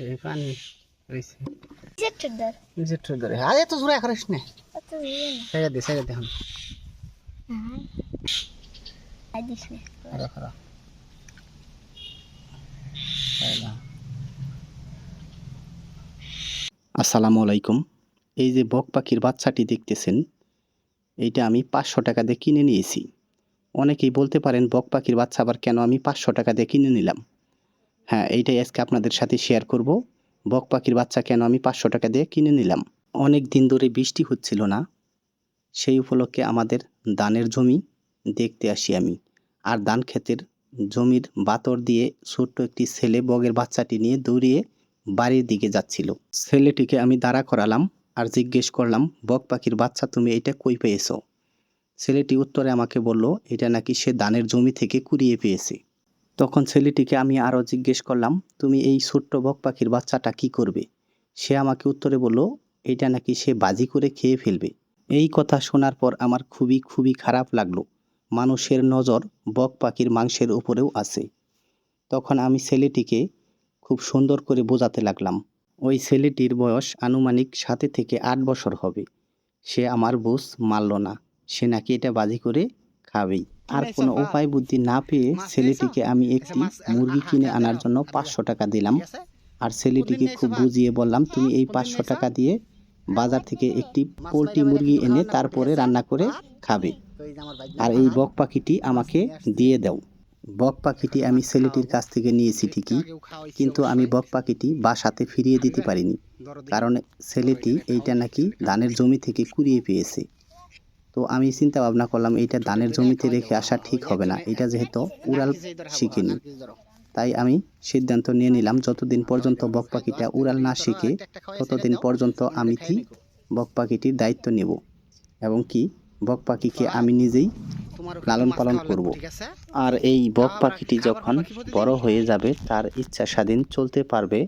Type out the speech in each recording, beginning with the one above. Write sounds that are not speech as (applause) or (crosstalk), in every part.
এই পানি রয়েছে। জেট্টুর দর যেটু ধরে। আরে তো জোরে করিস না। অত না। ছেড়ে দে ছেড়ে দে এখন। আই দিস না। খারা খারা আসসালামু আলাইকুম। এই যে বক পাখির বাচ্চাটি দেখতেছেন এইটা আমি পাঁচশো টাকা দিয়ে কিনে নিয়েছি। অনেকেই বলতে পারেন বক পাখির বাচ্চা আবার কেন আমি পাঁচশো টাকা দিয়ে কিনে নিলাম? হ্যাঁ এইটাই আজকে আপনাদের সাথে শেয়ার করব। বক পাখির বাচ্চা কেন আমি পাঁচশো টাকা দিয়ে কিনে নিলাম? অনেক দিন ধরে বৃষ্টি হচ্ছিল না, সেই উপলক্ষে আমাদের দানের জমি দেখতে আসি আমি। আর ধান ক্ষেতের জমির বাতর দিয়ে ছোট্ট একটি ছেলে বগের বাচ্চাটি নিয়ে দৌড়িয়ে বাড়ির দিকে যাচ্ছিল। ছেলেটিকে আমি দাঁড়া করালাম আর জিজ্ঞেস করলাম, বক পাখির বাচ্চা, তুমি এটা কই পেয়েছ? ছেলেটি উত্তরে আমাকে বলল, এটা নাকি সে দানের জমি থেকে কুড়িয়ে পেয়েছে। তখন ছেলেটিকে আমি আরও জিজ্ঞেস করলাম, তুমি এই ছোট্ট বক পাখির বাচ্চাটা কি করবে? সে আমাকে উত্তরে বলল, এটা নাকি সে বাজি করে খেয়ে ফেলবে। এই কথা শোনার পর আমার খুবই খুবই খারাপ লাগল। মানুষের নজর বক পাখির মাংসের উপরেও আছে। তখন আমি ছেলেটিকে খুব সুন্দর করে বোঝাতে লাগলাম, ওই ছেলেটির বয়স আনুমানিক সাতে থেকে আট বছর হবে। সে আমার বুঝ মানল না। সে নাকি এটা বাজি করে খাবেই। আর কোনো উপায় বুদ্ধি না পেয়ে ছেলেটিকে আমি একটি মুরগি কিনে আনার জন্য পাঁচশো টাকা দিলাম। আর ছেলেটিকে খুব বুঝিয়ে বললাম তুমি এই পাঁচশো টাকা দিয়ে বাজার থেকে একটি পোলট্রি মুরগি এনে তারপরে রান্না করে খাবে। আর এই বক পাখিটি আমাকে দিয়ে দাও। বক পাখিটি আমি ছেলেটির কাছ থেকে নিয়েছি ঠিকই কিন্তু আমি বক পাখিটি বাসাতে ফিরিয়ে দিতে পারিনি কারণ ছেলেটি এইটা নাকি ধানের জমি থেকে কুড়িয়ে পেয়েছে। তো আমি চিন্তা ভাবনা করলাম এইটা ধানের জমিতে রেখে আসা ঠিক হবে না। এটা যেহেতু উড়াল শিখিনি। তাই আমি সিদ্ধান্ত নিয়ে নিলাম যতদিন পর্যন্ত বক পাখিটা উড়াল না শিখে ততদিন পর্যন্ত আমি কি বক পাখিটির দায়িত্ব নেব এবং কি বক পাখিকে আমি নিজেই লালন পালন করব। আর এই বক পাখিটি যখন বড় হয়ে যাবে তার ইচ্ছা স্বাধীন চলতে পারবে।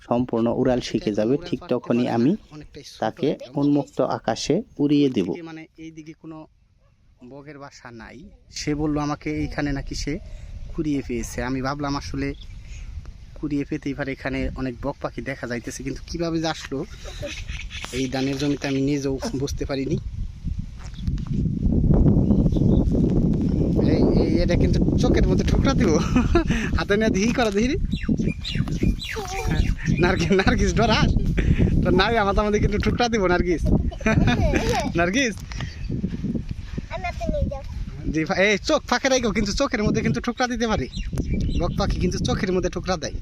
সম্পূর্ণ উড়াল শিখে যাবে ঠিক তখনই আমি তাকে উন্মুক্ত আকাশে উড়িয়ে দেব। মানে এইদিকে কোনো বগের বাসা নাই। সে বলল আমাকে এইখানে নাকি সে কুড়িয়ে পেয়েছে। আমি ভাবলাম আসলে কুড়িয়ে পেতেই পারে এখানে অনেক বক পাখি দেখা যাইতেছে কিন্তু কীভাবে যে আসলো এই ধানের জমিতে আমি নিজেও বুঝতে পারিনি এই এই এটা কিন্তু মধ্যে হাতে নিয়ে দিহি করা দিহি নার্গিস নার্গিস ডরাস তো নাই, আমার আমাদের কিন্তু ঠুকরা দিব, নার্গিস। নার্গিস? জি এই চোখ ফাঁকে রাখো কিন্তু চোখের মধ্যে কিন্তু ঠুকরা দিতে পারি। বক পাখি কিন্তু চোখের মধ্যে ঠুকরা দেয়।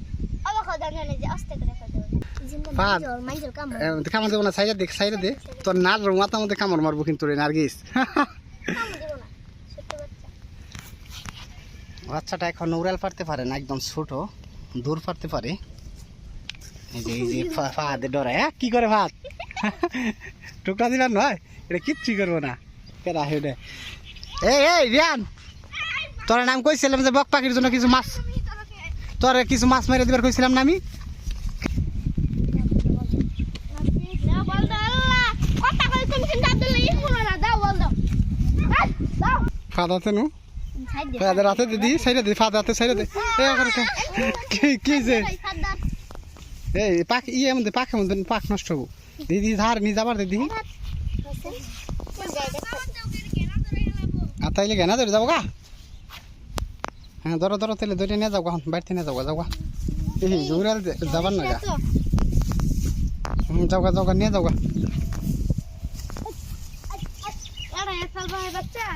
কামড় দেবো না, সাইডে দেখ, সাইডে দে। তোর নার মাথা মধ্যে কামড় মারবো কিন্তু রে, নার্গিস কাম দিব না ছোট বাচ্চা বাচ্চাটা এখন উড়াল পারতে পারে না একদম ছোট। দূর পারতে পারে। এই যে এই যে ফা- ফাদে হ্যাঁ কি করে ভাত (laughs) টুকরা দিলাম নয় এটা কিচ্ছুই করব না। কেরা হেডে। এই এই রিয়ান! তোর নাম কইছিলাম যে বক পাখির জন্য কিছু মাছ তোর কিছু মাছ মেরে দিবার কইছিলাম না আমি? দাও বল। ফাদার হাতে দিদি সাইডে দে ফাদার হাতে সাইডে দে কে- কি যে? এই পাখ ইয়ে মধ্যে পাখের মধ্যে পাখ নষ্ট হব। দিদি ধার নিয়ে যাবার দিদি। আর তাইলে কেনা ধরে যাব গা। হ্যাঁ ধরো ধরো তাহলে ধরে নিয়ে যাব এখন বাড়িতে নিয়ে যাব যাব এই জোরাল যাবার না গা। হুম যাও গা যাও গা নিয়ে যাও গা। বাচ্চা।